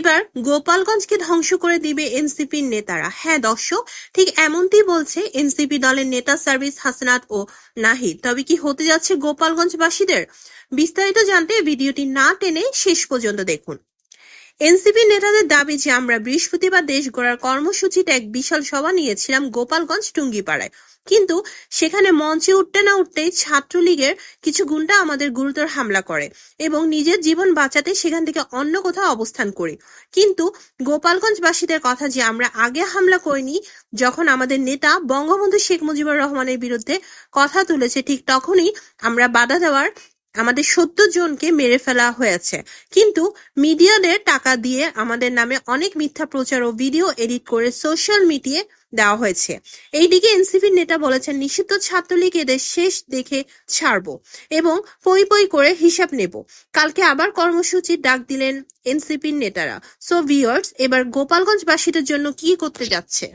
এবার গোপালগঞ্জকে ধ্বংস করে দিবে এনসিপির নেতারা। হ্যাঁ দর্শক, ঠিক এমনটি বলছে এনসিপি দলের নেতা সার্ভিস হাসনাত ও নাহিদ। তবে কি হতে যাচ্ছে গোপালগঞ্জবাসীদের? বিস্তারিত জানতে ভিডিওটি না টেনে শেষ পর্যন্ত দেখুন। এনসিপি নেতাদের দাবি যে আমরা বৃহস্পতিবার দেশ গড়ার কর্মসূচিতে এক বিশাল সভা নিয়েছিলাম গোপালগঞ্জ টুঙ্গিপাড়ায়। কিন্তু সেখানে মঞ্চে উঠতে না উঠতেই ছাত্রলীগের কিছু গুন্ডা আমাদের গুরুতর হামলা করে এবং নিজের জীবন বাঁচাতে সেখান থেকে অন্য কোথাও অবস্থান করি। কিন্তু গোপালগঞ্জবাসীদের কথা যে আমরা আগে হামলা করিনি, যখন আমাদের নেতা বঙ্গবন্ধু শেখ মুজিবুর রহমানের বিরুদ্ধে কথা তুলেছে, ঠিক তখনই আমরা বাধা দেওয়ার আমাদের সত্তর জনকে মেরে ফেলা হয়েছে। কিন্তু মিডিয়াদের টাকা দিয়ে আমাদের নামে অনেক মিথ্যা প্রচার ও ভিডিও এডিট করে সোশ্যাল মিডিয়ায় দেওয়া হয়েছে। এইদিকে এনসিপির নেতা বলেছেন, নিষিদ্ধ ছাত্রলীগ এদের শেষ দেখে ছাড়বো এবং পই পই করে হিসাব নেব। কালকে আবার কর্মসূচির ডাক দিলেন এনসিপির নেতারা। সো ভিউয়ার্স এবার গোপালগঞ্জবাসীদের জন্য কি করতে যাচ্ছে?